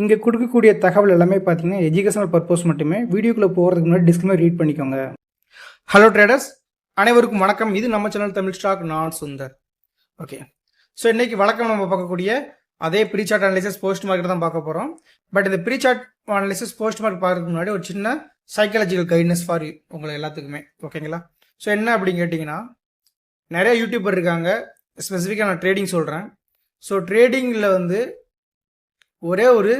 இங்கே கொடுக்கக்கூடிய தகவல் எல்லாமே பார்த்தீங்கன்னா எஜுகேஷனல் பர்பஸ் மட்டுமே வீடியோக்குள்ளே போகிறதுக்கு முன்னாடி டிஸ்கிளைமர் ரீட் பண்ணிக்கோங்க. ஹலோ ட்ரேடர்ஸ் அனைவருக்கும் வணக்கம். இது நம்ம சேனல் தமிழ் ஸ்டாக் நான் சுந்தர். ஓகே ஸோ இன்னைக்கு வழக்கம் நம்ம பார்க்கக்கூடிய அதே ப்ரீ சார்ட் போஸ்ட் மார்க்கெட் தான் பார்க்க போகிறோம் பட் இந்த ப்ரீ சார்ட் போஸ்ட் மார்க் பார்க்கறதுக்கு முன்னாடி ஒரு சின்ன சைக்காலஜிக்கல் கைட்னஸ் ஃபார் உங்களை எல்லாத்துக்குமே. ஓகேங்களா ஸோ என்ன அப்படின்னு கேட்டிங்கன்னா நிறைய யூடியூபர் இருக்காங்க. ஸ்பெசிஃபிக்காக நான் ட்ரேடிங் சொல்கிறேன் ஸோ ட்ரேடிங்கில் வந்து ஒரே ஒரு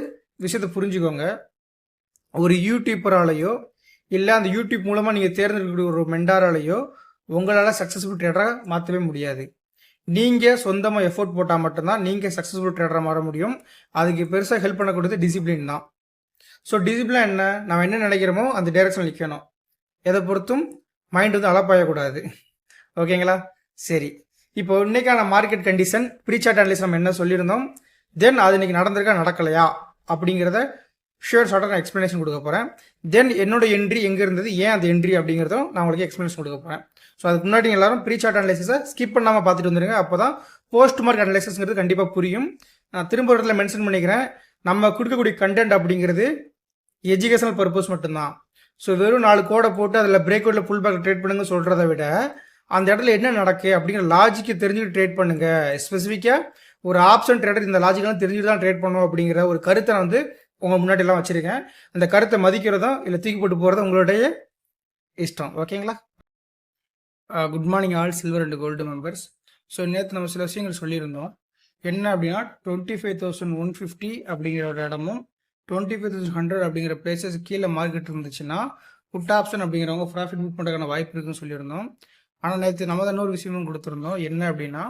விஷயத்த புரிஞ்சுக்கோங்க. ஒரு யூடியூப்பராலேயோ இல்லை அந்த யூடியூப் மூலமாக நீங்கள் தேர்ந்தெடுக்கக்கூடிய ஒரு மெண்டாராலேயோ உங்களால் சக்ஸஸ்ஃபுல் ட்ரேடராக மாற்றவே முடியாது. நீங்கள் சொந்தமாக எஃபோர்ட் போட்டால் மட்டும்தான் நீங்கள் சக்ஸஸ்ஃபுல் ட்ரேடராக மாற முடியும். அதுக்கு பெருசாக ஹெல்ப் பண்ணக்கூடியது டிசிப்ளின் தான். ஸோ டிசிப்ளின் என்ன? நம்ம என்ன நினைக்கிறோமோ அந்த டைரக்ஷன் நிற்கணும் எதை பொறுத்தும் மைண்ட் வந்து அலப்பாயக்கூடாது ஓகேங்களா சரி. இப்போ இன்னைக்கான market condition pre chart analysis நம்ம என்ன சொல்லியிருந்தோம்? தென் அது இன்னைக்கு நடந்திருக்கா நடக்கலையா? அப்படிங்கிறத ஷியோர் ஷார்ட்டாக நான் எக்ஸ்ப்ளனேஷன் கொடுக்க போகிறேன் தென் என்னோட என்ட்ரி எங்கே இருந்தது ஏன் அந்த என்ட்ரி அப்படிங்கிறதும் நான் உங்களுக்கு எக்ஸ்ப்ளனேஷன் கொடுக்க போகிறேன் ஸோ அதுக்கு முன்னாடி எல்லாரும் ப்ரீ சார்ட் அனலைசிஸை ஸ்கிப் பண்ணாமல் பார்த்துட்டு வந்துருங்க. அப்போ தான் போஸ்ட் மார்க் அனலைசிஸ்ங்கிறது கண்டிப்பாக புரியும். நான் திரும்ப ஒரு இடத்துல மென்ஷன் பண்ணிக்கிறேன். நம்ம கொடுக்கக்கூடிய கண்டென்ட் அப்படிங்கிறது எஜுகேஷனல் பர்பஸ் மட்டும்தான். ஸோ வெறும் நாலு கோடை போட்டு அதில் பிரேக் அவுட்டில் ஃபுல் பேக் ட்ரேட் பண்ணுங்க சொல்கிறத விட அந்த இடத்துல என்ன நடக்கு அப்படிங்கிற லாஜிக்கை தெரிஞ்சுக்கிட்டு ட்ரேட் பண்ணுங்க. ஸ்பெசிஃபிக்காக ஒரு ஆப்ஷன் ட்ரேடர் இந்த லாஜிக்கெல்லாம் தெரிஞ்சுட்டு தான் ட்ரேட் பண்ணும் அப்படிங்கிற ஒரு கருத்தை நான் வந்து உங்கள் முன்னாடி எல்லாம் வச்சிருக்கேன். அந்த கருத்தை மதிக்கிறதும் இல்லை தூக்கி போட்டு போகிறதும் உங்களுடைய இஷ்டம். ஓகேங்களா good morning all silver and gold members so நேற்று நம்ம சில விஷயங்கள் சொல்லியிருந்தோம். என்ன அப்படின்னா twenty five thousand one fifty அப்படிங்கிற ஒரு இடமும் டுவெண்ட்டி ஃபைவ் தௌசண்ட் ஹண்ட்ரட் அப்படிங்கிற பிளேசஸ் கீழே மார்க்கெட் இருந்துச்சுன்னா புட் ஆப்ஷன் அப்படிங்கிறவங்க ப்ராஃபிட் புக் பண்ணுறதுக்கான வாய்ப்பு இருக்குன்னு சொல்லியிருந்தோம். ஆனால் நேற்று நம்ம தான் இன்னொரு விஷயமும் கொடுத்துருந்தோம். என்ன அப்படின்னா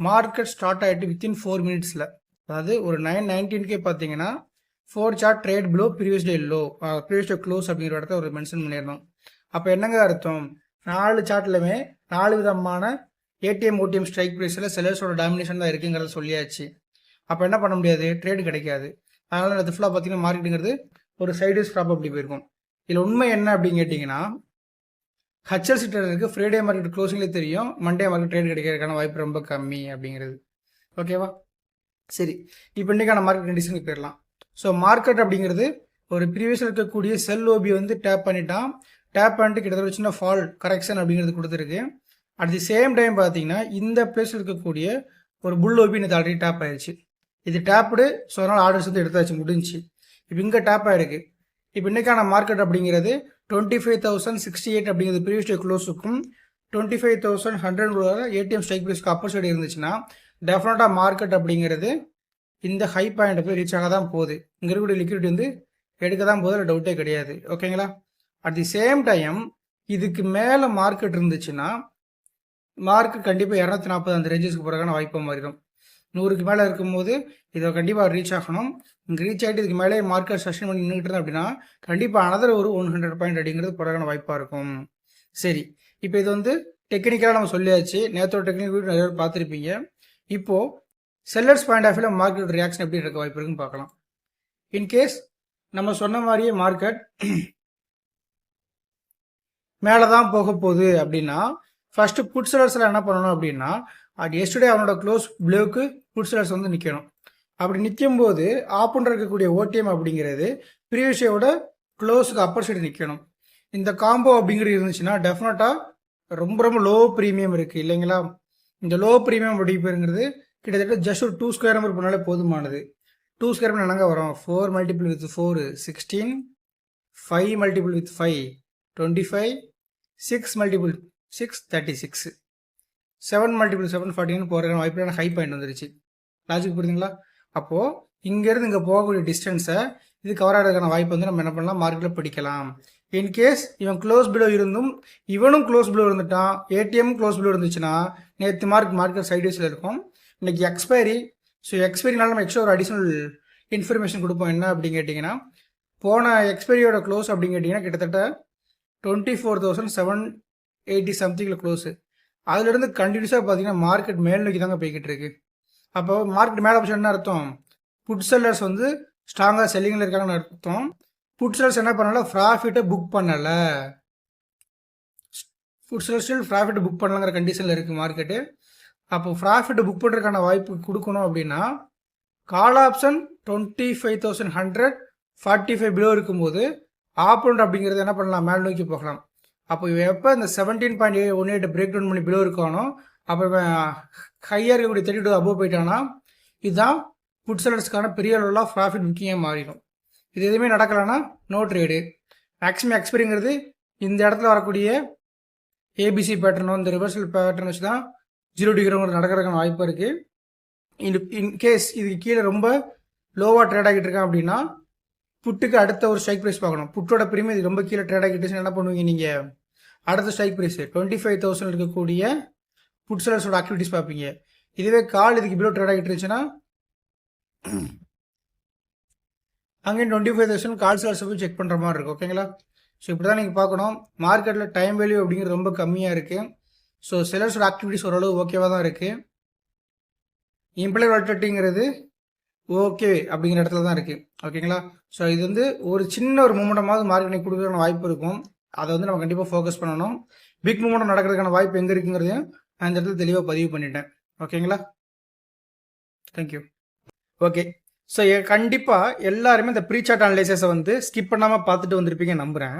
மார்க்கெட் ஸ்டார்ட் ஆகிட்டு வித்தின் ஃபோர் மினிட்ஸில் அதாவது ஒரு நைன் நைன்டீன்கே பார்த்தீங்கன்னா four chart trade below previous day low previous day close அப்படிங்கிற இடத்த ஒரு மென்ஷன் பண்ணியிருந்தோம். அப்போ என்னங்க அர்த்தம்? நாலு சார்ட்லையுமே நாலு விதமான ஏடிஎம் ஓடிஎம் ஸ்ட்ரைக் ப்ரைஸில் செலர்ஸோட டாமினேஷன் தான் இருக்குங்கிறத சொல்லியாச்சு. அப்போ என்ன பண்ண முடியாது? ட்ரேடு கிடைக்காது. அதனால் அது ஃபுல்லாக பார்த்தீங்கன்னா மார்க்கெட்டுங்கிறது ஒரு சைடு ஸ்டாப் அப்படி போயிருக்கும். இதில் உண்மை என்ன அப்படின்னு கேட்டிங்கன்னா ஹச்எல்சி ட்ரேடருக்கு ஃப்ரைடே மார்க்கெட் க்ளோசிங்லேயே தெரியும். மண்டே மார்க்கெட் ட்ரேட் கிடைக்கிறதுக்கான வாய்ப்பு ரொம்ப கம்மி அப்படிங்கிறது. ஓகேவா சரி. இப்போ இன்றைக்கான மார்க்கெட் கண்டிஷனுக்கு போயிடலாம். ஸோ மார்க்கெட் அப்படிங்கிறது ஒரு ப்ரீவியஸில் இருக்கக்கூடிய செல் ஓபி வந்து டேப் பண்ணிட்டான். டேப் பண்ணிட்டு கிட்டத்தட்ட ஒரு சின்ன ஃபால் கரெக்ஷன் அப்படிங்கிறது கொடுத்துருக்கு. அட் தி சேம் டைம் பார்த்தீங்கன்னா இந்த பிளேஸில் இருக்கக்கூடிய ஒரு புல் ஓபி இது ஆல்ரெடி டேப் ஆயிடுச்சு இது டேப்டு ஸோ அதனால் ஆர்டர்ஸ் வந்து எடுத்தாச்சு முடிஞ்சு இப்போ இங்கே டேப் ஆகிருக்கு இப்போ இன்றைக்கான மார்க்கெட் அப்படிங்கிறது twenty five thousand sixty eight அப்படிங்கிறது previous day க்ளோஸுக்கும் twenty five thousand hundred ATM strike ப்ரைஸ்க்கு அப்பர் சைடு இருந்துச்சுன்னா டெஃபினட்டாக மார்க்கெட் அப்படிங்கிறது இந்த ஹை பாயிண்ட் போய் ரீச் ஆக தான் போகுது. இங்கே இருக்கக்கூடிய லிக்விடிட்டி வந்து எடுக்க தான் போகுது அதில் டவுட்டே கிடையாது. ஓகேங்களா அட் தி சேம் டைம் இதுக்கு மேலே மார்க்கெட் இருந்துச்சுன்னா மார்க்கு கண்டிப்பாக இரநூத்தி நாற்பது அந்த ரேஞ்சஸ்க்கு போகிறதுக்கான வாய்ப்பு மாறிடும். நூறுக்கு மேலே இருக்கும்போது இதை கண்டிப்பாக ரீச் ஆகணும். இங்கே ரீச் ஆகிட்டு இதுக்கு மேலே மார்க்கெட் சஸ்டைன் பண்ணி நின்றுட்டு இருந்தேன் அப்படின்னா கண்டிப்பாக அனதர் ஒரு ஒன் ஹண்ட்ரட் பாயிண்ட் அப்படிங்கிறது போகிறதுக்கான வாய்ப்பாக இருக்கும். சரி. இப்போ இது வந்து டெக்னிக்கலாக நம்ம சொல்லியாச்சு. நேற்றோட டெக்னிக் வீடியோ நிறைய பேர் பார்த்துருப்பீங்க. இப்போது செல்லர்ஸ் பாயிண்ட் ஆஃப் வியூவில் மார்க்கெட் ரியாக்ஷன் எப்படி இருக்க வாய்ப்பு இருக்குன்னு பார்க்கலாம். இன்கேஸ் நம்ம சொன்ன மாதிரியே மார்க்கெட் மேலே தான் போக போகுது அப்படின்னா ஃபஸ்ட்டு புட் செலர்ஸில் என்ன பண்ணணும் அப்படின்னா அது எஸ்டுடே அவனோட க்ளோஸ் ப்ளூவுக்கு புட் செலர்ஸ் வந்து நிற்கணும் அப்படி நிற்கும் போது ஆப்புன்ற இருக்கக்கூடிய ஓடிஎம் அப்படிங்கிறது ப்ரீவியஸையோட க்ளோஸுக்கு அப்பர் சைடு நிற்கணும் இந்த காம்போ அப்படிங்கிறது இருந்துச்சுன்னா டெஃபினட்டாக ரொம்ப ரொம்ப லோ ப்ரீமியம் இருக்குது இல்லைங்களா? இந்த லோ ப்ரீமியம் அப்படிங்கிறது கிட்டத்தட்ட ஜஸ்ட் ஒரு டூ ஸ்கொயர் நம்பர் பண்ணாலே போதுமானது. டூ ஸ்கொயர் நம்பர் என்னங்க வரும்? Four multiple with four sixteen five multiple with five twenty five six multiple six thirty six seven multiple seven ஃபார்ட்டின்னு போகிற வாய்ப்பு ஹை பாயிண்ட் வந்துருச்சு. லாஜிக் புரியுதுங்களா? அப்போது இங்கேருந்து இங்கே போகக்கூடிய டிஸ்டன்ஸை இது கவர் ஆகிறதுக்கான வாய்ப்பு வந்து நம்ம என்ன பண்ணலாம்? மார்க்கெட்டில் பிடிக்கலாம். இன்கேஸ் இவன் க்ளோஸ் பிலோ இருந்தும் இவனும் க்ளோஸ் பிலோ இருந்துட்டான் ஏடிஎம் க்ளோஸ் பிலோ இருந்துச்சுன்னா நேற்று மார்க் மார்க்கெட் சைடேஸில் இருக்கும். இன்னைக்கு எக்ஸ்பைரி ஸோ எக்ஸ்பைரினால நம்ம எக்ஸ்ட்ரா ஒரு அடிஷ்னல் இன்ஃபர்மேஷன் கொடுப்போம். என்ன அப்படின்னு கேட்டிங்கன்னா போன எக்ஸ்பைரியோட க்ளோஸ் அப்படின்னு கேட்டிங்கன்னா கிட்டத்தட்ட twenty four thousand seven eighty சம்திங்கில் close அதுலேருந்து கண்டினியூஸாக பார்த்தீங்கன்னா மார்க்கெட் மேல் நோக்கி தாங்க போய்கிட்டு இருக்குது அப்போ மார்க்கெட் மேலே போச்சு என்ன அர்த்தம்? புட் செல்லர்ஸ் வந்து ஸ்ட்ராங்காக செல்லிங்கில் இருக்காங்கன்னு அர்த்தம். புட் செல்லர்ஸ் என்ன பண்ணல? ப்ராஃபிட்டை புக் பண்ணலை. Put seller still profit book பண்ணலங்கிற கண்டிஷனில் இருக்குது மார்க்கெட்டு அப்போ ப்ராஃபிட் புக் பண்ணுறதுக்கான வாய்ப்பு கொடுக்கணும் அப்படின்னா call option twenty five thousand hundred forty five below இருக்கும்போது ஆப்போனண்ட் அப்படிங்கிறது என்ன பண்ணலாம்? மேல் நோக்கி போகலாம். அப்போ இவன் எப்போ இந்த seventeen point one eight break down பண்ணி பிலோ இருக்கானோ அப்போ இவன் ஹையர் இப்படி தேர்ட்டி டூ அபோவ் போயிட்டான்னா இதுதான் ஃபுட் செல்லர்ஸ்க்கான பெரிய அளவில் ஆஃப் ப்ராஃபிட் முக்கியமாக மாறிடும். இது எதுவுமே நடக்கலைன்னா நோ ட்ரேடு மேக்ஸிமம் எக்ஸ்பிரிங்கிறது இந்த இடத்துல வரக்கூடிய ஏபிசி பேட்டர்னோ இந்த ரிவர்சல் பேட்டர்ன் வச்சு தான் ஜீரோ டிகிரிங்கிறது நடக்கிறதுக்கான வாய்ப்பு இருக்குது இன் இன்கேஸ் இதுக்கு கீழே ரொம்ப லோவாக ட்ரேட் ஆகிட்டு இருக்கான் அப்படின்னா புட்டுக்கு அடுத்த ஒரு ஸ்ட்ரைக் ப்ரைஸ் பார்க்கணும். புட்டோட பிரீமியம் இது ரொம்ப கீழே ட்ரேட் ஆகிட்டு என்ன பண்ணுவீங்க நீங்கள் அடுத்த strike price twenty five thousand இருக்கக்கூடிய புட் செலர்ஸோட ஆக்டிவிட்டிஸ் பார்ப்பீங்க. இதுவே கால் இதுக்கு பிலோ ட்ரேட் ஆகிட்டு இருந்துச்சுன்னா அங்கேயும் டுவெண்ட்டி ஃபைவ் தௌசண்ட் கால் செலர்ஸை போய் செக் பண்ணுற மாதிரி இருக்கும். ஓகேங்களா ஸோ இப்படி தான் நீங்கள் பார்க்கணும். மார்க்கெட்டில் டைம் வேல்யூ அப்படிங்கிறது ரொம்ப கம்மியாக இருக்குது ஸோ செலர்ஸோட ஆக்டிவிட்டிஸ் ஓரளவு ஓகேவாக தான் இருக்குது இம்ப்ளாய் வாலிட்டிங்கிறது ஓகே அப்படிங்கிற இடத்துல தான் இருக்குது ஓகேங்களா ஸோ இது வந்து ஒரு சின்ன ஒரு மூமெண்டமாவது மார்க்கெட்டிங் கொடுக்குறதுக்கான வாய்ப்பு இருக்கும். அதை வந்து நம்ம கண்டிப்பாக ஃபோக்கஸ் பண்ணணும். பிக் மூமெண்ட் நடக்கிறதுக்கான வாய்ப்பு எங்கே இருக்குங்கிறதையும் நான் இந்த இடத்துல தெளிவாக பதிவு பண்ணிட்டேன். ஓகேங்களா? தேங்க்யூ ஓகே ஸோ கண்டிப்பாக எல்லாருமே இந்த ப்ரீ சார்ட் அனலைசஸை வந்து ஸ்கிப் பண்ணாமல் பார்த்துட்டு வந்திருப்பீங்க நம்புகிறேன்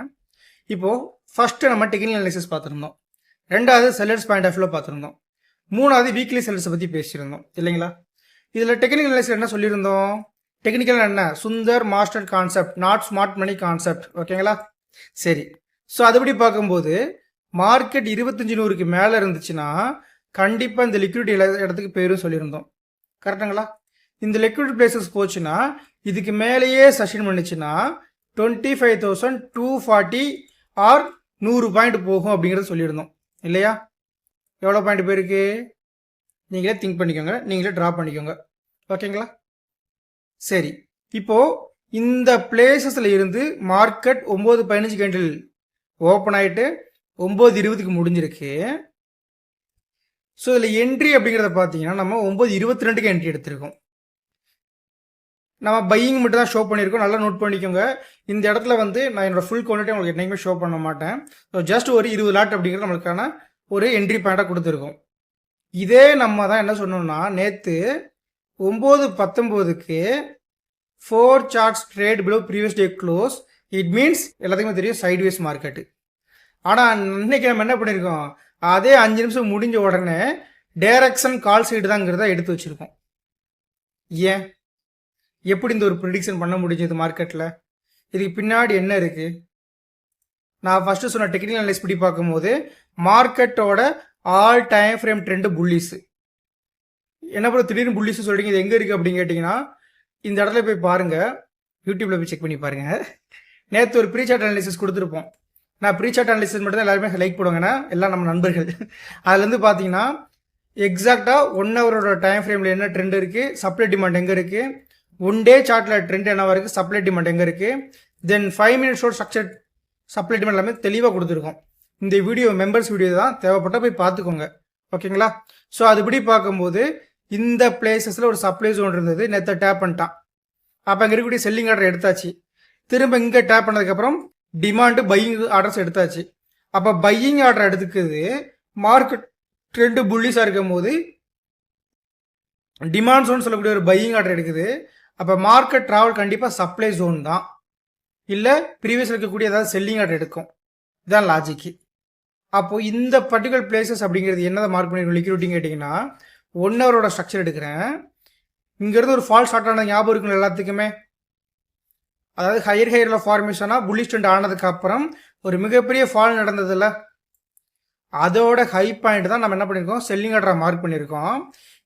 இப்போது ஃபஸ்ட்டு நம்ம டெக்னிக்கல் அனலைசஸ் பார்த்துருந்தோம். ரெண்டாவது செல்லர்ஸ் பாயிண்ட் ஆஃப் வியூவில் பார்த்துருந்தோம். மூணாவது வீக்லி செல்லர்ஸை பற்றி பேசியிருந்தோம். இல்லைங்களா? இதில் டெக்னிக்கல் அனலைசஸ் என்ன சொல்லியிருந்தோம்? டெக்னிக்கல் என்ன? Sundar master concept not smart money concept ஓகேங்களா? சரி. ஸோ அதுபடி பார்க்கும்போது மார்க்கெட் இருபத்தஞ்சி நூறுக்கு மேலே இருந்துச்சுன்னா கண்டிப்பாக இந்த லிக்விடிட்டி இடத்துக்கு பேரும் சொல்லியிருந்தோம். கரெக்டுங்களா? இந்த லிக்விட் பிளேசஸ் போச்சுன்னா இதுக்கு மேலேயே சஷன் பண்ணுச்சுன்னா twenty five thousand two forty or நூறு பாயிண்ட் போகும் அப்படிங்கிறத சொல்லியிருந்தோம். இல்லையா? எவ்வளோ பாயிண்ட் போயிருக்கு? நீங்களே திங்க் பண்ணிக்கோங்க. நீங்களே ட்ரா பண்ணிக்கோங்க. ஓகேங்களா? சரி. இப்போ இந்த பிளேசஸில் இருந்து மார்க்கெட் ஒம்பது பதினஞ்சு கேண்டில் ஓப்பன் ஆகிட்டு ஒம்பது இருபதுக்கு முடிஞ்சிருக்கு. ஸோ இதில் என்ட்ரி அப்படிங்கிறத பார்த்தீங்கன்னா நம்ம ஒம்பது இருபத்தி ரெண்டுக்கு என்ட்ரி எடுத்திருக்கோம். நம்ம பையிங் மட்டும் தான் ஷோ பண்ணியிருக்கோம். நல்லா நோட் பண்ணிக்கோங்க. இந்த இடத்துல வந்து நான் என்னோட ஃபுல் குவான்டிட்டி உங்களுக்கு என்றைக்குமே ஷோ பண்ண மாட்டேன். ஸோ ஜஸ்ட் ஒரு இருபது லாட் அப்படிங்கிறது நம்மளுக்கான ஒரு என்ட்ரி பாயிண்டாக கொடுத்துருக்கோம். இதே நம்ம தான் என்ன சொன்னோம்னா நேற்று ஒம்பது பத்தொம்போதுக்கு four charts trade below previous day close it means எல்லாத்துக்குமே தெரியும் சைட்வேஸ் மார்க்கெட்டு ஆனால் இன்னைக்கு நம்ம என்ன பண்ணியிருக்கோம் அதே அஞ்சு நிமிஷம் முடிஞ்ச உடனே டைரக்ஷன் கால் சைடு தாங்கிறத எடுத்து வச்சுருக்கோம். ஏன்? எப்படி இந்த ஒரு ப்ரிடிக்ஷன் பண்ண முடிஞ்சது மார்க்கெட்டில் இதுக்கு பின்னாடி என்ன இருக்குது நான் ஃபஸ்ட்டு சொன்ன டெக்னிக்கல் அனலைஸ் படி பார்க்கும்போது மார்க்கெட்டோட all time frame trend bullish என்ன பண்ண திடீர்னு புள்ளிஸு சொல்கிறீங்க இது எங்கே இருக்குது அப்படின்னு கேட்டிங்கன்னா இந்த இடத்துல போய் பாருங்கள் யூடியூப்பில் போய் செக் பண்ணி பாருங்கள் நேற்று ஒரு ப்ரீசார்ட் அனலிசிஸ் கொடுத்துருப்போம். நான் ப்ரீசார்ட் அனாலிசிஸ் மட்டும் தான் எல்லாருமே லைக் போடுவாங்கன்னா எல்லாம் நம்ம நண்பர்கள். அதுலேருந்து பார்த்தீங்கன்னா எக்ஸாக்டாக ஒன் ஹவரோட டைம் ஃப்ரேமில் என்ன ட்ரெண்ட் இருக்குது சப்ளை டிமாண்ட் எங்கே இருக்குது ஒன் டே சார்ட்டில் ட்ரெண்ட் என்னவாக இருக்குது சப்ளை டிமாண்ட் எங்கே இருக்குது then five minutes short structure supply demand எல்லாமே தெளிவாக கொடுத்துருக்கோம். இந்த வீடியோ மெம்பர்ஸ் வீடியோ தான் தேவைப்பட்டால் போய் பார்த்துக்கோங்க ஓகேங்களா? ஸோ அதுபடி பார்க்கும்போது இந்த பிளேசஸில் ஒரு சப்ளை ஜோன் இருந்தது நேற்று டேப் பண்ணிட்டான். அப்போ அங்கே இருக்கக்கூடிய செல்லிங் ஆர்டர் எடுத்தாச்சு. திரும்ப இங்கே டேப் பண்ணதுக்கப்புறம் டிமாண்டு பையிங் ஆர்டர்ஸ் எடுத்தாச்சு. அப்போ பையிங் ஆர்டர் எடுத்துக்குது. மார்க்கெட் ட்ரெண்டு புள்ளிஸாக இருக்கும் போது டிமாண்ட் ஜோன் சொல்லக்கூடிய ஒரு பையிங் ஆர்டர் எடுக்குது. அப்போ மார்க்கெட் ட்ராவல் கண்டிப்பாக சப்ளை ஜோன் தான். இல்லை ப்ரீவியஸ் இருக்கக்கூடிய ஏதாவது செல்லிங் ஆர்டர் எடுக்கும். இதுதான் லாஜிக்கு அப்போது இந்த பர்டிகுலர் பிளேசஸ் அப்படிங்கிறது என்னதை மார்க் பண்ணிருக்கோம்? லிக்விடிட்டிங் கேட்டிங்கன்னா ஒன் ஹவரோட ஸ்ட்ரக்சர் எடுக்கிறேன். இங்கேருந்து ஒரு ஃபால் ஸ்டார்ட் ஞாபகம் இருக்குங்க எல்லாத்துக்குமே. அதாவது ஹையர் ஹையரில் ஃபார்மேஷனாக புல்லிஷ் ட்ரெண்ட் ஆனதுக்கு அப்புறம் ஒரு மிகப்பெரிய ஃபால் நடந்ததில்ல? அதோட ஹை பாயிண்ட் தான் நம்ம என்ன பண்ணியிருக்கோம் செல்லிங் ஆர்டரை மார்க் பண்ணியிருக்கோம்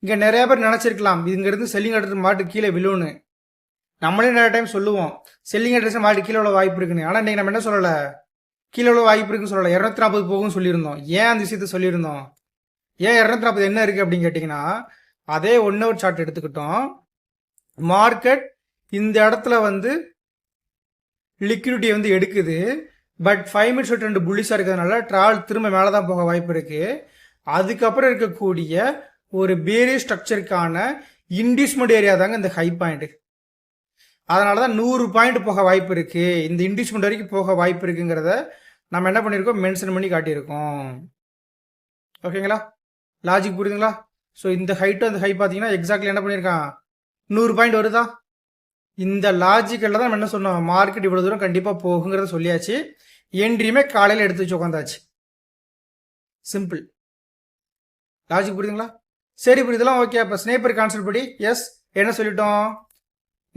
இங்கே நிறைய பேர் நினச்சிருக்கலாம் இங்கேருந்து செல்லிங் ஆர்டர் மாட்டு கீழே விழுன்னு நம்மளே நிறைய டைம் சொல்லுவோம் செல்லிங் அட்ரஸ் மாட்டு கீழே உள்ள வாய்ப்பு இருக்குன்னு. ஆனால் இன்றைக்கி நம்ம என்ன சொல்லலை? கீழே உள்ள வாய்ப்பு இருக்குன்னு சொல்லலை. இரநூத்தி நாற்பது போகும்னு சொல்லியிருந்தோம். ஏன் அந்த விஷயத்த சொல்லியிருந்தோம்? ஏன் இரநூத்தி நாற்பது என்ன இருக்குது அப்படின்னு கேட்டிங்கன்னா அதே ஒன் ஹவர் சார்ட் எடுத்துக்கிட்டோம். மார்க்கெட் இந்த இடத்துல வந்து லிக்விடிட்டி வந்து எடுக்குது. பட் ஃபைவ் மினிட்ஸ் ரெண்டு புள்ளிஸாக இருக்கிறதுனால ட்ராவல் திரும்ப மேலே தான் போக வாய்ப்பு இருக்குது அதுக்கப்புறம் இருக்கக்கூடிய ஒரு பேரிய ஸ்ட்ரக்சருக்கான இன்டிஸ்மெண்ட் ஏரியா தாங்க இந்த ஹை பாயிண்ட் அதனால தான் நூறு பாயிண்ட் போக வாய்ப்பு இருக்குது இந்த இன்டிஸ்மெண்ட் வரைக்கும் போக வாய்ப்பு இருக்குங்கிறத நம்ம என்ன பண்ணியிருக்கோம் மென்ஷன் பண்ணி காட்டியிருக்கோம். ஓகேங்களா? லாஜிக் புரியுதுங்களா? ஸோ இந்த ஹைட்டும் அந்த ஹை பார்த்தீங்கன்னா எக்ஸாக்ட்லி என்ன பண்ணியிருக்கான்? நூறு பாயிண்ட் வருதா? இந்த லாஜிக்கலில் தான் நம்ம என்ன சொன்னோம்? மார்க்கெட் இவ்வளோ தூரம் கண்டிப்பாக போகுங்கிறத சொல்லியாச்சு. என்ட்ரியுமே காலையில் எடுத்து வச்சு உட்காந்தாச்சு சிம்பிள் லாஜிக் புரியுதுங்களா? சரி புரியுதுலாம் ஓகே அப்போ ஸ்னேப்பர் கான்செப்ட் படி எஸ் என்ன சொல்லிட்டோம்?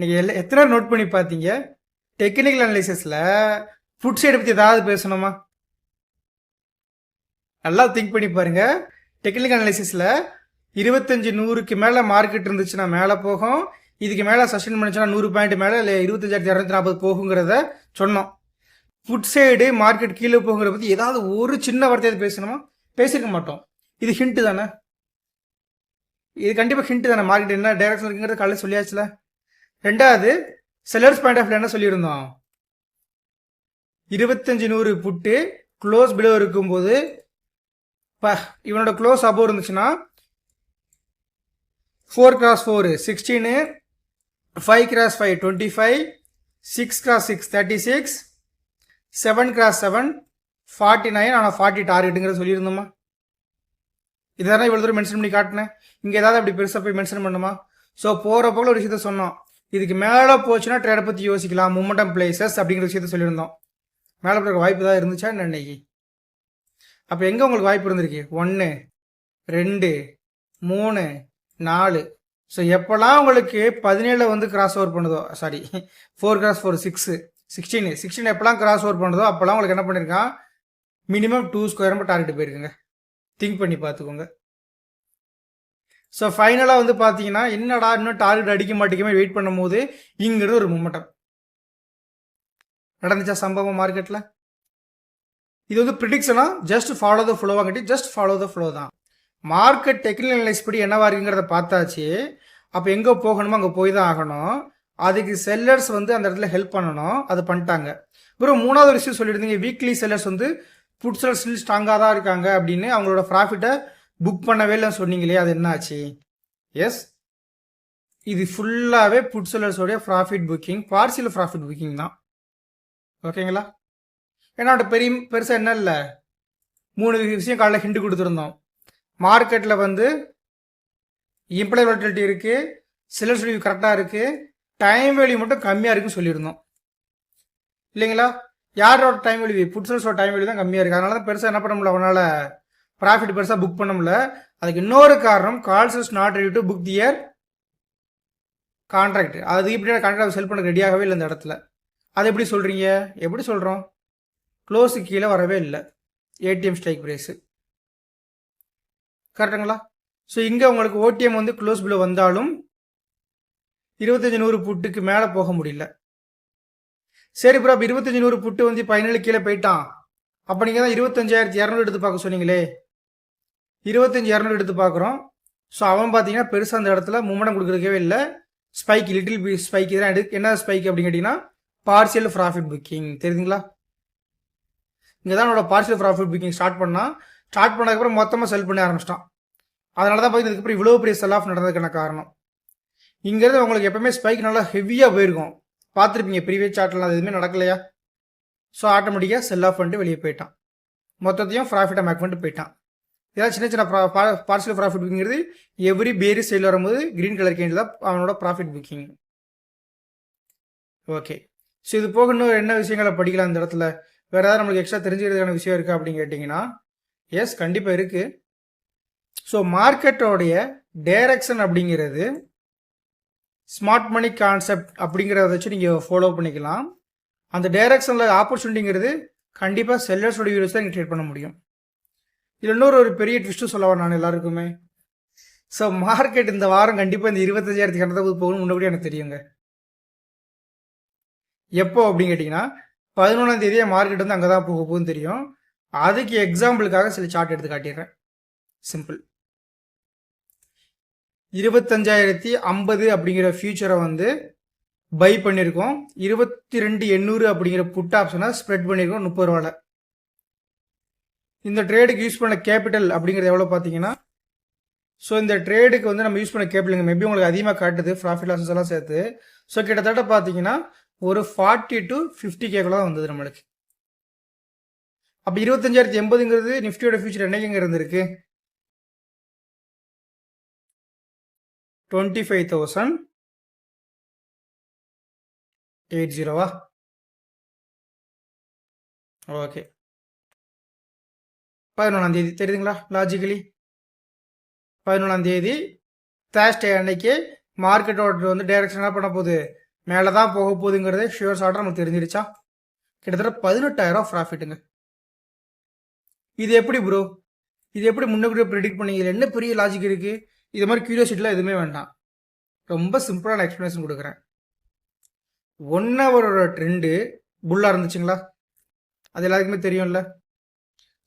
நீங்கள் எல்லா எத்தனை நோட் பண்ணி பார்த்தீங்க? டெக்னிக்கல் அனலைசிஸில் ஃபுட் சைடு பற்றி ஏதாவது பேசணுமா? நல்லா திங்க் பண்ணி பாருங்க. டெக்னிக்கல் அனலிசிஸில் இருபத்தஞ்சி நூறுக்கு மேலே மார்க்கெட் இருந்துச்சுன்னா மேலே போகும். இதுக்கு மேலே சஸ்டெயின் பண்ணுச்சுன்னா நூறு பாயிண்ட் மேலே இல்லை இருபத்தஞ்சாயிரத்தி இரநூத்தி நாற்பது போகுங்கிறத சொன்னோம். ஃபுட் சைடு மார்க்கெட் கீழே போகுங்கிறத பற்றி ஏதாவது ஒரு சின்ன வார்த்தையாவது பேசணுமா? பேசியிருக்க மாட்டோம். இது ஹிண்ட்டு தானே? இது கண்டிப்பாக ஹிண்ட்டு தானே? மார்க்கெட் என்ன டைரக்ஷன் இருக்குங்கிறது காலையில் சொல்லியாச்சுல. ரெண்டாவது செல்லர்ஸ் பாயிண்ட் ஆஃப் என்ன சொல்லியிருந்தோம்? இருபத்தஞ்சு நூறு புட்டு க்ளோஸ் பிலோ இருக்கும்போது ப இவனோட க்ளோஸ் அபோவ் இருந்துச்சுன்னா four cross four sixteen five cross five twenty five six cross six thirty six seven cross seven forty nine ஆனால் ஃபார்ட்டி டார்கெட்டுங்கிறத சொல்லியிருந்தோமா? இதெல்லாம் இவ்வளோ தூரம் மென்ஷன் பண்ணி காட்டினேன். இங்கே ஏதாவது அப்படி பெருசாக போய் மென்ஷன் பண்ணுமா ஸோ போகிற போல ஒரு விஷயத்த சொன்னோம். இதுக்கு மேலே போச்சுன்னா ட்ரேடை பற்றி யோசிக்கலாம். மூமெண்டம் பிளேசஸ் அப்படிங்கிற விஷயத்த சொல்லியிருந்தோம். மேலே போகிற வாய்ப்பு தான் இருந்துச்சா என்ன இன்னைக்கு? அப்போ எங்கே உங்களுக்கு வாய்ப்பு இருந்திருக்கு? ஒன்று ரெண்டு மூணு நாலு. ஸோ எப்போல்லாம் உங்களுக்கு பதினேழில் வந்து கிராஸ் ஓவர் பண்ணுதோ sorry four cross four six sixteen sixteen எப்போல்லாம் கிராஸ் ஓவர் பண்ணுதோ அப்போல்லாம் உங்களுக்கு என்ன பண்ணியிருக்கான் மினிமம் டூ ஸ்கொயர் டார்கெட் போயிருக்குங்க. திங்க் பண்ணி பார்த்துக்கோங்க. ஸோ ஃபைனலாக வந்து பார்த்தீங்கன்னா என்னடா இன்னும் டார்கெட் அடிக்க மாட்டேங்குமே வெயிட் பண்ணும்போது இங்கிறது ஒரு மூமெண்டம் நடந்துச்சா சம்பவம் மார்க்கெட்டில் இது வந்து ப்ரிடிக்ஷனாக just follow the flow just follow the flow தான். மார்க்கெட் டெக்னிக்கல் அனலைஸ் படி என்னவா இருக்குங்கிறத பார்த்தாச்சு. அப்போ எங்கே போகணுமோ அங்கே போய் தான் ஆகணும். அதுக்கு செல்லர்ஸ் வந்து அந்த இடத்துல ஹெல்ப் பண்ணணும். அது பண்ணிட்டாங்க. அப்புறம் மூணாவது ஒரு விஷயம் சொல்லியிருந்தீங்க. வீக்லி செல்லர்ஸ் வந்து புட் செல்லர் ஸ்டில் ஸ்ட்ராங்காக தான் இருக்காங்க அப்படின்னு அவங்களோட ப்ராஃபிட்டை புக் பண்ணவே இல்லைன்னு சொன்னீங்களே அது என்ன ஆச்சு எஸ் இது ஃபுல்லாகவே put செல்லர்ஸோடைய profit booking partial profit booking தான். ஓகேங்களா ஏன்னா பெரிய பெருசாக என்ன இல்லை? மூணு விஷயம் காலையில் ஹிண்டு கொடுத்துருந்தோம். மார்க்கெட்டில் வந்து இம்ப்ளை வாலிட்டிலிட்டி இருக்குது சிலர் சொல்லி கரெக்டாக இருக்குது டைம் வேல்யூ மட்டும் கம்மியாக இருக்குன்னு சொல்லியிருந்தோம். இல்லைங்களா? யாரோட டைம் வேல்யூ புட்சல்ஸோட டைம் வேல்யூ தான் கம்மியாக இருக்குது அதனால தான் பெருசாக என்ன பண்ண முடியல அவனால் ப்ராஃபிட் பெருசாக புக் பண்ண முடியல. அதுக்கு இன்னொரு காரணம் calls is not ready to book their contract அது இப்படி கான்ட்ராக்ட் செல் பண்ண ரெடியாகவே இல்லை இந்த இடத்துல. அது எப்படி சொல்கிறீங்க எப்படி சொல்கிறோம் க்ளோஸுக்கு கீழே வரவே இல்லை. ஏடிஎம் ஸ்ட்ரைக் ப்ரைஸு கரெக்டுங்களா? ஸோ இங்கே உங்களுக்கு ஓடிஎம் வந்து க்ளோஸ் பில் வந்தாலும் இருபத்தஞ்சி நூறு புட்டுக்கு மேலே போக முடியல. சரி ப்ரோ அப்போ இருபத்தஞ்சி நூறு புட்டு வந்து பதினேழு கீழே போயிட்டான். அப்போ நீங்கள் தான் இருபத்தஞ்சாயிரத்தி இரநூறு எடுத்து பார்க்க சொன்னீங்களே? இருபத்தஞ்சி இரநூறு எடுத்து பார்க்குறோம். ஸோ அவன் பார்த்தீங்கன்னா பெருசாக அந்த இடத்துல மூமெண்ட் கொடுக்குறதுக்கவே இல்லை. ஸ்பைக் லிட்டில் பி ஸ்பைக் இதெல்லாம் எடு என்ன ஸ்பைக் அப்படின்னு கேட்டிங்கன்னா பார்சியல் ப்ராஃபிட் புக்கிங் தெரியுதுங்களா? இங்கே தான் என்னோட பார்சியல் ப்ராஃபிட் புக்கிங் ஸ்டார்ட் பண்ணால் ஸ்டார்ட் பண்ணதுக்கப்புறம் மொத்தமாக செல் பண்ண ஆரம்பிச்சிட்டான். அதனால தான் பார்த்தீங்கன்னா இதுக்கப்புறம் இவ்வளோ பெரிய செல் ஆஃப் நடந்ததுக்கான காரணம். இங்கேருந்து உங்களுக்கு எப்பவுமே ஸ்பைக் நல்லா ஹெவியாக போயிருக்கும். பார்த்துருப்பீங்க ப்ரீவியஸ் சார்ட்லாம் அது எதுவுமே நடக்கலையா? ஸோ ஆட்டோமேட்டிக்காக செல் ஆஃப் பண்ணிட்டு வெளியே போயிட்டான். மொத்தத்தையும் ப்ராஃபிட்டாக மேக் பண்ணிட்டு போயிட்டான். ஏதாவது சின்ன சின்ன பார்சல் ப்ராஃபிட் புக்கிங்கிறது எவ்ரி பேரி சைடில் வரும்போது க்ரீன் கலர் கேண்டில் தான் அவனோட ப்ராஃபிட் புக்கிங் ஓகே ஸோ இது போக இன்னும் என்ன விஷயங்களை படிக்கலாம் இந்த இடத்துல? வேறு ஏதாவது நம்மளுக்கு எக்ஸ்ட்ரா தெரிஞ்சுக்கிறதுக்கான விஷயம் இருக்கா அப்படின்னு கேட்டிங்கன்னா எஸ் கண்டிப்பாக இருக்குது ஸோ மார்க்கெட்டோடைய டைரக்ஷன் அப்படிங்கிறது ஸ்மார்ட் மணி கான்செப்ட் அப்படிங்கிறத வச்சு நீங்கள் ஃபாலோ பண்ணிக்கலாம். அந்த டைரக்ஷனில் ஆப்பர்ச்சுனிட்டிங்கிறது கண்டிப்பாக செல்லர்ஸோட யூஸ் தான் நீங்கள் ட்ரேட் பண்ண முடியும். இதில் இன்னொரு ஒரு பெரிய ட்விஸ்ட்டு சொல்லவா நான் எல்லாருக்குமே. ஸோ மார்க்கெட் இந்த வாரம் கண்டிப்பாக இந்த இருபத்தஞ்சாயிரத்துக்கு கணக்கு போகணும் முன்னாடி எனக்கு தெரியுங்க. எப்போ அப்படின்னு கேட்டிங்கன்னா பதினொன்றாம் தேதியே மார்க்கெட் வந்து அங்கே தான் போக போகுதுன்னு தெரியும். அதுக்கு எக்ஸாம்பிளுக்காக சில சார்ட் எடுத்து காட்டிடுறேன். சிம்பிள் இருபத்தஞ்சாயிரத்தி ஐம்பது அப்படிங்கிற ஃபியூச்சரை வந்து பை பண்ணியிருக்கோம் இருபத்தி ரெண்டு எண்ணூறு அப்படிங்கிற புட் ஆப்ஷனை ஸ்ப்ரெட் பண்ணியிருக்கோம் முப்பது ரூபாவில் இந்த ட்ரேடுக்கு யூஸ் பண்ண கேபிட்டல் அப்படிங்கிறது எவ்வளோ பார்த்தீங்கன்னா ஸோ இந்த ட்ரேடுக்கு வந்து நம்ம யூஸ் பண்ண கேபிட்டலுங்க மேபி உங்களுக்கு அதிகமாக காட்டுது ப்ராஃபிட் லாஸஸ் எல்லாம் சேர்த்து. ஸோ கிட்டத்தட்ட பார்த்தீங்கன்னா ஒரு ஃபார்ட்டி டு ஃபிஃப்டி கேக்குள்ள தான் வந்தது நம்மளுக்கு. அப்போ இருபத்தஞ்சாயிரத்தி எண்பதுங்கிறது நிஃப்டியோட ஃபியூச்சர் என்னைக்குங்க இருந்திருக்கு? டுவெண்ட்டி ஃபைவ் தௌசண்ட் எயிட் ஜீரோவா ஓகே பதினொன்றாம் தேதி தெரியுதுங்களா? லாஜிக்கலி பதினொன்றாம் தேதி தேர்ஸ்டே அன்னைக்கு மார்க்கெட்டோட வந்து டைரக்ஷன் என்ன பண்ண போகுது? மேலே தான் போக போகுதுங்கிறது ஷியோர் ஷார்ட்டாக நமக்கு தெரிஞ்சிருச்சா? கிட்டத்தட்ட பதினெட்டாயிரம் ப்ராஃபிட்டுங்க இது எப்படி ப்ரோ இது எப்படி முன்னக்கூட்டியே ப்ரெடிக்ட் பண்ணீங்க? என்ன பெரிய லாஜிக் இருக்குது இது மாதிரி கியூரியாசிட்டிலாம் எதுவுமே வேண்டாம். ரொம்ப சிம்பிளான எக்ஸ்ப்ளனேஷன் கொடுக்குறேன். ஒன் ஹவரோட ட்ரெண்டு புல்லாக இருந்துச்சுங்களா? அது எல்லாருக்குமே தெரியும்ல.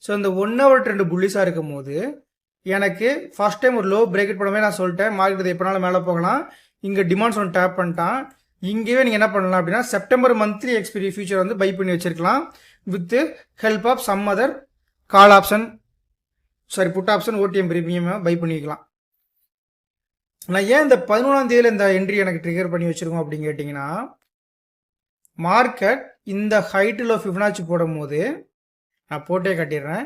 ஸோ இந்த ஒன் ஹவர் ட்ரெண்டு புல்லிஸாக இருக்கும் போது எனக்கு ஃபர்ஸ்ட் டைம் ஒரு லோ பிரேக்கெட் பண்ணவே நான் சொல்லிட்டேன். மார்க்கெட் எப்போனாலும் மேலே போகலாம். இங்கே டிமாண்ட்ஸ் ஒன்று டேப் பண்ணிட்டான். இங்கேயே நீங்கள் என்ன பண்ணலாம் அப்படின்னா செப்டம்பர் மந்த்லி எக்ஸ்பீரி ஃபியூச்சர் வந்து பை பண்ணி வச்சிருக்கலாம். With help of some other call option sorry put option OTM premium buy பண்ணிக்கலாம். நான் ஏன் இந்த பதினொன்றாம் தேதியில் இந்த என்ட்ரி எனக்கு ட்ரிகர் பண்ணி வச்சிருக்கோம் அப்படின்னு கேட்டிங்கன்னா மார்க்கெட் இந்த ஹைட்டில் ஃபிஃப்னாச்சு போடும் போது நான் போட்டே கட்டிடுறேன்.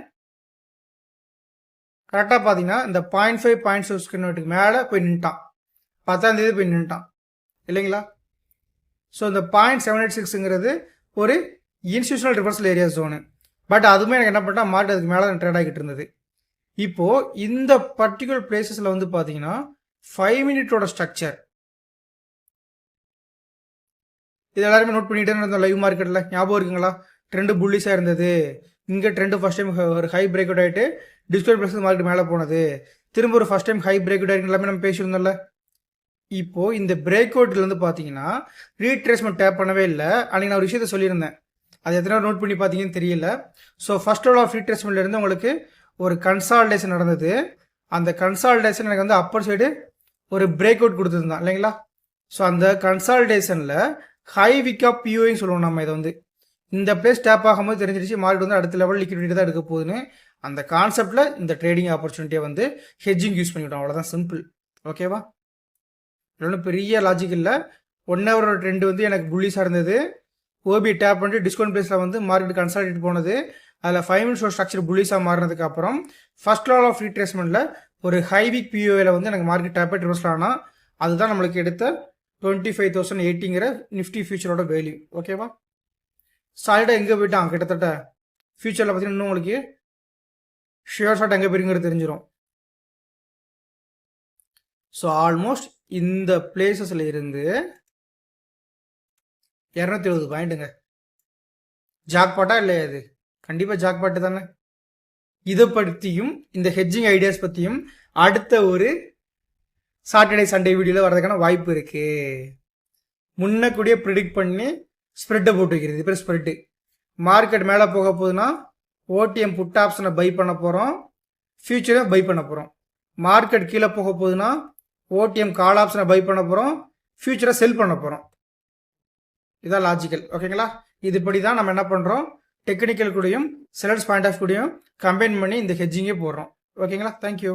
கரெக்டாக பார்த்தீங்கன்னா இந்த பாயிண்ட் ஃபைவ் பாயிண்ட் சிக்ஸ் கிலோமீட்டருக்கு மேலே போய் நின்ட்டான். பத்தாம் தேதி போய் நின்ட்டான். இல்லைங்களா? ஸோ இந்த பாயிண்ட் செவன் எயிட் சிக்ஸுங்கிறது ஒரு institutional reversal area zone but அதுவுமே எனக்கு என்ன பண்ணால் மார்க்கெட் அதுக்கு மேலே ட்ரேட் ஆகிட்டு இருந்தது. இப்போது இந்த பர்டிகுலர் பிளேசஸில் வந்து பார்த்தீங்கன்னா ஃபைவ் மினிட்டோட ஸ்ட்ரக்சர் இது எல்லாருமே நோட் பண்ணிட்டே இருந்தோம் லைவ் மார்க்கெட்டில் ஞாபகம் இருக்குங்களா? ட்ரெண்டு புல்லிஸாக இருந்தது. இங்கே ட்ரெண்டு ஃபஸ்ட் டைம் ஒரு ஹை பிரேக் அவுட் ஆகிட்டு டிஸ்கவுண்ட் ப்ளஸ் மார்க்கெட் மேலே போனது. திரும்ப ஒரு first time high break out ஆகிருக்கு எல்லாமே நம்ம பேசியிருந்தோம்ல. இப்போது இந்த பிரேக் அவுட்லேருந்து பார்த்தீங்கன்னா ரீட்ரேஸ்மெண்ட் டேப் பண்ணவே இல்லை. அன்றைக்கி நான் ஒரு விஷயத்த சொல்லியிருந்தேன். அது எத்தனை நோட் பண்ணி பார்த்தீங்கன்னு தெரியல. ஸோ ஃபர்ஸ்ட் ஆல் ஆஃப் ரீட்ரெஸ்மெண்ட்லேருந்து உங்களுக்கு ஒரு கன்சால்டேஷன் நடந்தது. அந்த கன்சால்டேஷன் எனக்கு வந்து அப்பர் சைடு ஒரு பிரேக் அவுட் கொடுத்துருந்தான் இல்லைங்களா? ஸோ அந்த கன்சால்டேஷனில் ஹை விக் ஆஃப் பியூன்னு சொல்லுவோம் நம்ம இதை வந்து. இந்த பிளேஸ் டேப் ஆகும்போது தெரிஞ்சிருச்சு மார்க்கெட் வந்து அடுத்த லெவல் லிக்விடிட்டி தான் எடுக்க போகுதுன்னு. அந்த கான்செப்டில் இந்த ட்ரேடிங் ஆப்பர்ச்சுனிட்டியை வந்து ஹெட்ஜிங் யூஸ் பண்ணிவிட்டோம் அவ்வளோதான் சிம்பிள் ஓகேவா ஒன்றும் பெரிய லாஜிக் இல்லை. ஒன் ஹவரோட ட்ரெண்ட் வந்து எனக்கு புள்ளிஸாக இருந்தது. ஓபி டேப் பண்ணிட்டு டிஸ்கவுண்ட் ப்ளேஸில் வந்து மார்க்கெட் கன்சல்டேட் போனது. அதில் ஃபைவ் மினிட்ஸ் ஸ்ட்ரக்சர் புள்ளிஸாக மாறினதுக்கு அப்புறம் ஃபர்ஸ்ட் லால் ஆஃப் ரீட்ரேஸ்மெண்ட்டில் ஒரு ஹை வீக் பிஓவில் வந்து எனக்கு மார்க்கெட் டேப் ரிவர்ஸ் ஆனால் அதுதான் நம்மளுக்கு எடுத்த டுவெண்ட்டி ஃபைவ் தௌசண்ட் எயிட்டிங்கிற நிஃப்டி ஃபியூச்சரோட வேல்யூ ஓகேவா சாலிடாக எங்கே போயிட்டான் கிட்டத்தட்ட? ஃபியூச்சரில் பார்த்தீங்கன்னா இன்னும் உங்களுக்கு ஷியர் ஷாட் எங்கே போயிருங்கிறது தெரிஞ்சிடும் ஸோ ஆல்மோஸ்ட் இந்த பிளேசஸில் இருந்து இரநூத்தி எழுபது பாயிண்ட்டுங்க. ஜாக்பாட்டா இல்லையா இது? கண்டிப்பாக ஜாக்பாட்டு தானே? இதை பற்றியும் இந்த ஹெட்ஜிங் ஐடியாஸ் பற்றியும் அடுத்த ஒரு சாட்டர்டே சண்டே வீடியோவில் வரதுக்கான வாய்ப்பு இருக்கு. முன்னக்கூடியே ப்ரிடிக்ட் பண்ணி ஸ்ப்ரெட்டை போட்டு வைக்கிறது. இது பேர் ஸ்ப்ரெட்டு மார்க்கெட் மேலே போக போகுதுன்னா ஓடிஎம் புட் ஆப்ஷனை பை பண்ண போகிறோம் ஃபியூச்சரை பை பண்ண போகிறோம் மார்க்கெட் கீழே போக போகுதுன்னா ஓடிஎம் கால் ஆப்ஷனை பை பண்ண போகிறோம் ஃபியூச்சரை செல் பண்ண போகிறோம் இதான் லாஜிக்கல் ஓகேங்களா இதுபடி தான் நம்ம என்ன பண்ணுறோம் டெக்னிக்கல் கூடயும் செலர்ஸ் பாயிண்ட் ஆஃப் கூடயும் கம்பைன் பண்ணி இந்த ஹெட்ஜிங்கே போடுறோம். ஓகேங்களா தேங்க்யூ